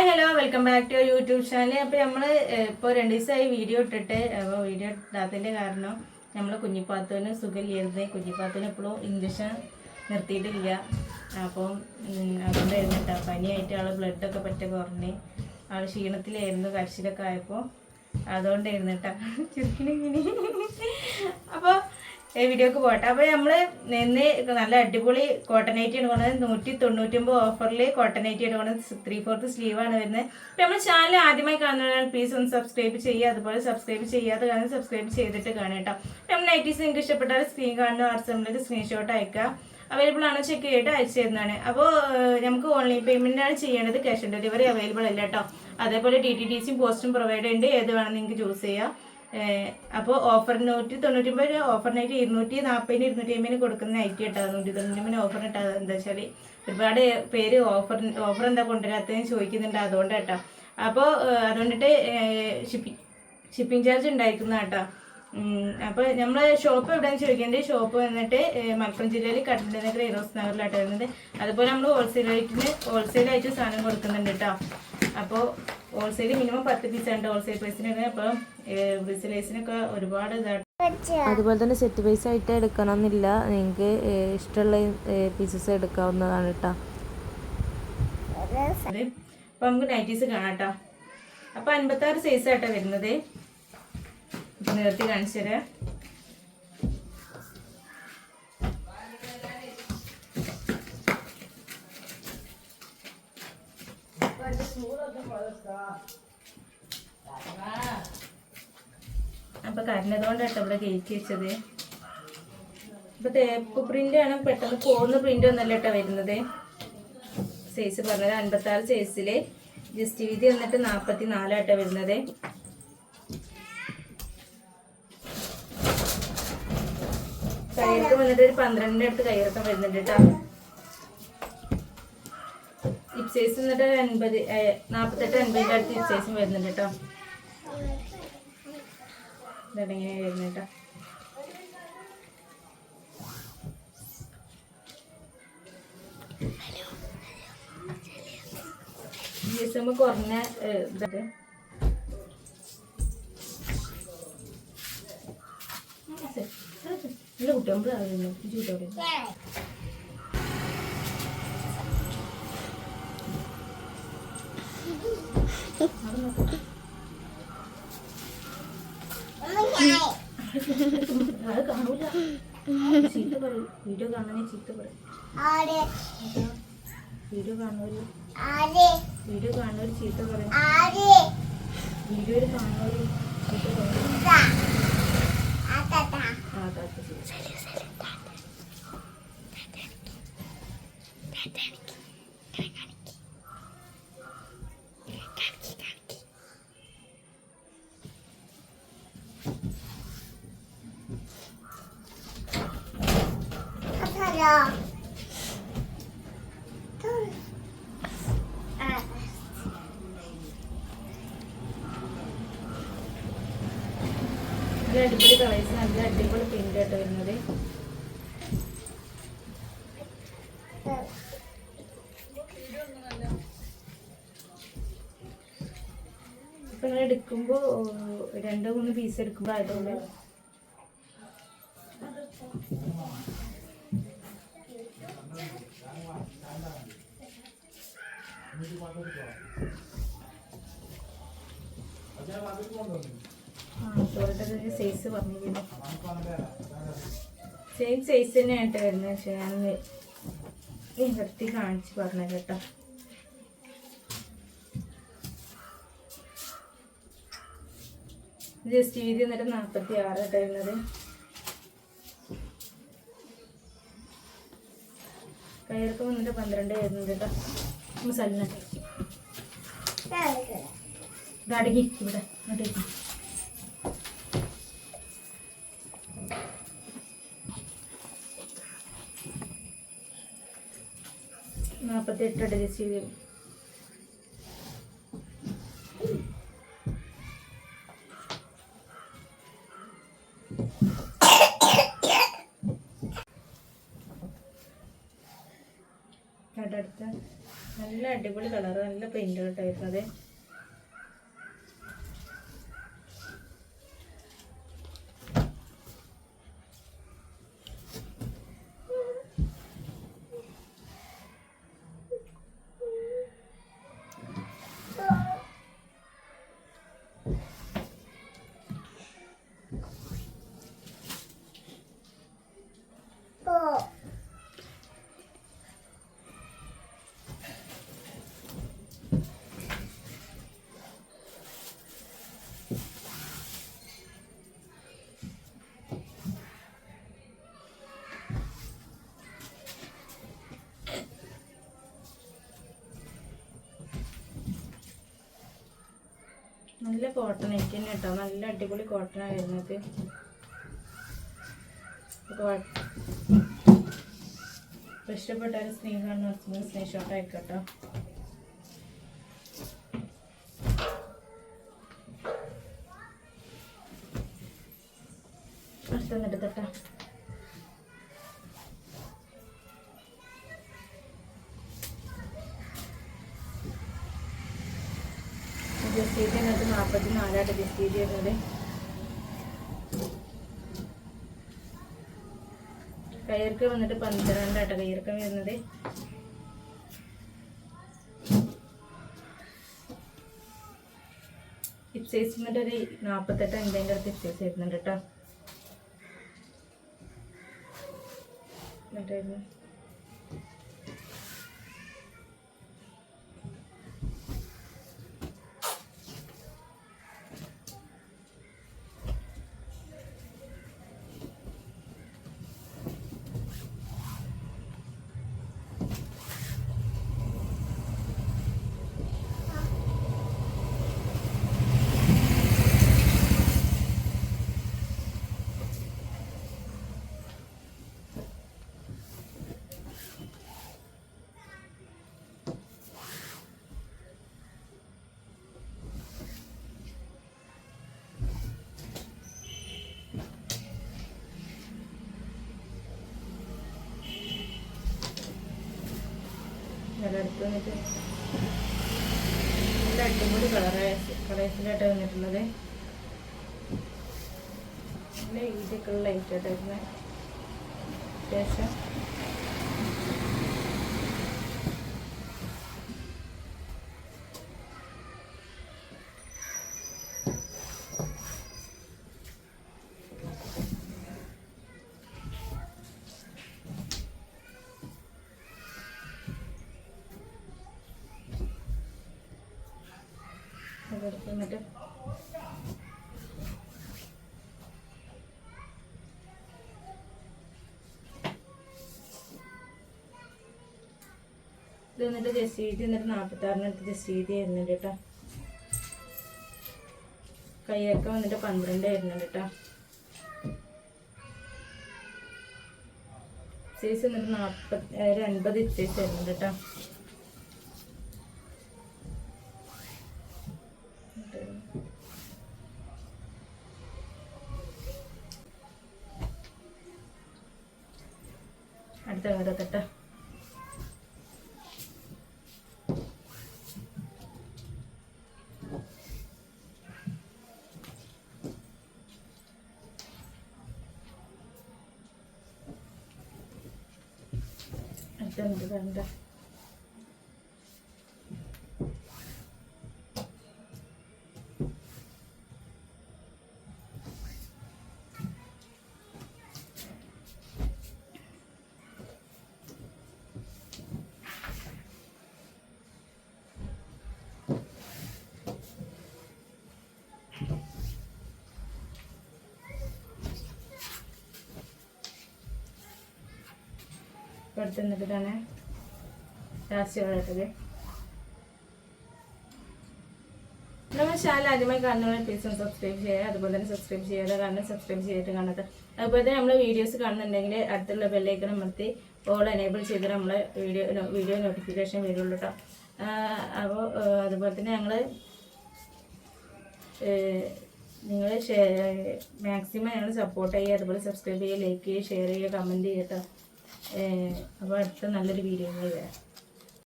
Hi hello welcome back to YouTube channel അപ്പോൾ നമ്മൾ ഇപ്പോൾ രണ്ട് ദിവസമായി വീഡിയോ ഇട്ടിട്ട് അപ്പോൾ വീഡിയോ ഇടാത്തതിന്റെ കാരണം നമ്മൾ കുഞ്ഞിപ്പാത്തുവിന് സുഖമില്ലായിരുന്നേ. കുഞ്ഞിപ്പാത്തുവിന് എപ്പോഴും ഇഞ്ചക്ഷൻ നിർത്തിയിട്ടില്ല. അപ്പം അതുകൊണ്ട് കേട്ടോ. പനിയായിട്ട് ആൾ ബ്ലഡൊക്കെ പറ്റ കുറഞ്ഞ്. ആൾ ക്ഷീണത്തിലായിരുന്നു കരച്ചിലൊക്കെ ആയപ്പോൾ അതുകൊണ്ടായിരുന്നു കേട്ടോ. ചുരുക്കിനിങ്ങനെ. അപ്പോൾ വീഡിയോക്ക് പോട്ടെ അപ്പോൾ നമ്മൾ നിന്ന് നല്ല അടിപൊളി കോട്ടൺ ഐറ്റി കൊണ്ടത് നൂറ്റി തൊണ്ണൂറ്റൊമ്പത് ഓഫറിൽ കോട്ടൺ ഐറ്റി കൊണ്ടത് ത്രീ ഫോർത്ത് സ്ലീവ് ആണ് വരുന്നത്. അപ്പോൾ നമ്മൾ ചാനൽ ആദ്യമായി കാണുന്നവരാണ് പ്ലീസ് ഒന്ന് സബ്സ്ക്രൈബ് ചെയ്യുക. അതുപോലെ സബ്സ്ക്രൈബ് ചെയ്യാതെ കാണുന്നത് സബ്സ്ക്രൈബ് ചെയ്തിട്ട് കാണുക കേട്ടോ. നമ്മൾ നൈറ്റീസ് നിങ്ങൾക്ക് ഇഷ്ടപ്പെട്ടാൽ സ്ക്രീൻ കാണുന്ന വാട്സപ്പിലേക്ക് സ്ക്രീൻഷോട്ട് അയക്കുക. അവൈലബിൾ ആണോ ചെക്ക് ചെയ്തിട്ട് അയച്ചു തരുന്നതാണ്. അപ്പോൾ നമുക്ക് ഓൺലൈൻ പേയ്മെന്റ് ആണ് ചെയ്യേണ്ടത്. ക്യാഷ് ഓൺ ഡെലിവറി അവൈലബിൾ അല്ല കേട്ടോ. അതേപോലെ ഡി ടി ടി സിയും പോസ്റ്റും പ്രൊവൈഡ് ഉണ്ട്. ഏത് വേണം നിങ്ങൾക്ക് ചൂസ് ചെയ്യാം. അപ്പോൾ ഓഫർ നൂറ്റി തൊണ്ണൂറ്റൊമ്പത് രൂപ ഓഫറിനായിട്ട് ഇരുന്നൂറ്റി നാൽപ്പതിന് ഇരുന്നൂറ്റി അമ്പതിന് കൊടുക്കുന്ന നൈറ്റ് കേട്ടോ. നൂറ്റി തൊണ്ണൂറ്റൊമ്പതിന് ഓഫർ ഇട്ടാ എന്താ വെച്ചാൽ ഒരുപാട് പേര് ഓഫർ ഓഫർ എന്താ കൊണ്ടുവരാത്തതെന്ന് ചോദിക്കുന്നുണ്ട് അതുകൊണ്ട് കേട്ടോ. അപ്പോൾ അതുകൊണ്ടിട്ട് ഷിപ്പിംഗ് ഷിപ്പിംഗ് ചാർജ് ഉണ്ടായിരിക്കുന്ന കേട്ടോ. അപ്പോൾ നമ്മൾ ഷോപ്പ് എവിടെയാണെന്ന് ചോദിക്കേണ്ടത് ഷോപ്പ് വന്നിട്ട് മലപ്പുറം ജില്ലയിൽ കട്ടനഗർ ഇറോസ് നഗറിലായിട്ട് വരുന്നത്. അതുപോലെ നമ്മൾ ഹോൾസെയിൽ റേറ്റിന് ഹോൾസെയിലായിട്ട് സാധനം കൊടുക്കുന്നുണ്ട് കേട്ടോ. അപ്പോൾ ഹോൾസെയിൽ മിനിമം പത്ത് പീസാണ് ഹോൾസെയിൽ പ്രൈസിനൊക്കെ അപ്പോൾ ബ്രിസിലേസിനൊക്കെ ഒരുപാട് ഇതാണ്. അതുപോലെ തന്നെ സെറ്റ് പൈസ ആയിട്ട് എടുക്കണമെന്നില്ല. നിങ്ങൾക്ക് ഇഷ്ടമുള്ള പീസസ് എടുക്കാവുന്നതാണ് കേട്ടോ അപ്പോൾ നമുക്ക് നൈറ്റീസ് കാണാം കേട്ടോ അപ്പോൾ അൻപത്താറ് സൈസ് ആയിട്ടാണ് വരുന്നത്. നേരത്തെ കാണിച്ചു തരാം അപ്പൊ കരഞ്ഞതുകൊണ്ടാട്ടോ ഇവിടെ കയറ്റി വെച്ചത്. ഇപ്പൊ തേപ്പ് പ്രിന്റ് ആണ്. പെട്ടെന്ന് പോകുന്ന പ്രിന്റ് ഒന്നല്ല കേട്ടോ വരുന്നത്. സൈസ് പറഞ്ഞത് അൻപത്തി ആറ് സൈസിൽ ജസ്റ്റ് വീതി വന്നിട്ട് നാപ്പത്തി നാലാട്ടോ വരുന്നത്. കയ്യിറക്കം വന്നിട്ട് ഒരു പന്ത്രണ്ടിന്റെ അടുത്ത് കയ്യിറക്കം വരുന്നുണ്ട് കേട്ടോ ഹിപ് സൈസ് അൻപത് ഏഹ്, നാപ്പത്തെട്ട് അൻപതിന്റെ അടുത്ത് ഹിപ് സൈസും വരുന്നുണ്ട് കേട്ടോ. ഇതെങ്ങനെ വരുന്നു കേട്ടോ? ജി എസ് കുറഞ്ഞ ഇതൊക്കെ കുട്ടികൾ ആവുന്നു ചൂട്ടോടെ ചീത്ത പറയും. വീഡിയോ കാണാനേ ചീത്ത പറയും. വീഡിയോ കാണുന്നവര് വീഡിയോ കാണുന്നവര് ചീത്ത പറയും. വീഡിയോയിൽ കാണുന്നവര് ചീത്ത പറയും. ആ താത്ത. ശരി നല്ല അടിപൊളി കളേഴ്സ് നല്ല അടിപൊളി പ്രിന്റ് ആയിട്ട് വരുന്നത്. ഇപ്പൊ നിങ്ങൾ എടുക്കുമ്പോ ഏഹ്, രണ്ടോ മൂന്ന് പീസ് എടുക്കുമ്പോ ആയതുകൊണ്ട്. സൈസ് പറഞ്ഞിരുന്നു സെയിം വരുന്നത്. ഞാൻ നിർത്തി കാണിച്ച് പറഞ്ഞു കേട്ടോ. ജസ്റ്റ് വീതി എന്നിട്ട് നാൽപ്പത്തി ആറ് വരുന്നത്. കയർക്ക് വന്നിട്ട് പന്ത്രണ്ട് വരുന്നത് കേട്ടോ. മസാല ഇതടങ്ങി ഇവിടെ. ഇങ്ങോട്ടേക്ക് നാൽപ്പത്തി എട്ട് അഡ്ജസ്റ്റ് ചെയ്ത്. അടുത്ത നല്ല അടിപൊളി കളർ നല്ല പ്രിന്റ് കേട്ടോ വരുന്നത് കോട്ടൺ എനിക്ക് തന്നെ കേട്ടോ നല്ല അടിപൊളി കോട്ടൺ ആയിരുന്നത് ഇഷ്ടപ്പെട്ട ഒരു സ്നേഹമാണ് സ്നേഹ സ്നേഹഷോട്ട് ആയിക്കോട്ടോ അതിനകത്ത് നാൽപ്പത്തി നാലായിട്ട് ജസ്റ്റീതി വരുന്നത് കയർക്ക് വന്നിട്ട് പന്ത്രണ്ടായിട്ട് കയർക്കം വരുന്നത്. ഹിപ് സൈസ് ഒരു നാൽപ്പത്തെട്ട് അൻപതിന്റെ അടുത്ത് സൈസ് വരുന്നുണ്ട് കേട്ടോ എന്നിട്ടായിരുന്നു നല്ല അടുത്ത് വന്നിട്ട്. നല്ല അടിപൊളി കളറ് കളേഴ്സിലായിട്ട് വന്നിട്ടുള്ളത്. നല്ല ഉള്ള ലൈറ്റ് ആയിട്ട് വരുന്നത് അത്യാവശ്യം. ഇത് എന്നിട്ട് ജസ്റ്റ് വീതി എന്നിട്ട് നാൽപ്പത്താറിനടുത്ത് ജസ്റ്റ് വീതി ആയിരുന്നു കേട്ടോ കൈയൊക്കെ വന്നിട്ട് പന്ത്രണ്ട് വരുന്നുണ്ട് കേട്ടോ സൈസ് എന്നിട്ട് നാൽപ്പത്തി ഒരു അൻപത് ഇത്തേസ് വരുന്നുണ്ട് കേട്ടോ അടുത്ത എന്ത് കണ്ട ഇപ്പം അടുത്ത് നിന്നിട്ടാണ് ലാസ്റ്റ് കളറിട്ടത് നമ്മുടെ ചാനൽ ആദ്യമായി കാണുന്നവരെ പ്ലീസ് സബ്സ്ക്രൈബ് ചെയ്യുക അതുപോലെ തന്നെ സബ്സ്ക്രൈബ് ചെയ്യാതെ കാരണം സബ്സ്ക്രൈബ് ചെയ്തിട്ട് കാണാത്ത അതുപോലെ തന്നെ നമ്മൾ വീഡിയോസ് കാണുന്നുണ്ടെങ്കിൽ അടുത്തുള്ള ബെല്ലൈക്കൺ അമർത്തി ഓൾ എനേബിൾ ചെയ്ത് നമ്മളെ വീഡിയോ വീഡിയോ നോട്ടിഫിക്കേഷൻ വരുള്ളൂ കേട്ടോ അപ്പോൾ അതുപോലെ തന്നെ ഞങ്ങൾ നിങ്ങൾ മാക്സിമം ഞങ്ങൾ സപ്പോർട്ട് ചെയ്യുക അതുപോലെ സബ്സ്ക്രൈബ് ചെയ്യുക ലൈക്ക് ചെയ്യുക ഷെയർ ചെയ്യുക കമന്റ് ചെയ്യുക കേട്ടോ അപ്പോൾ അടുത്ത നല്ലൊരു വീഡിയോ വരാം.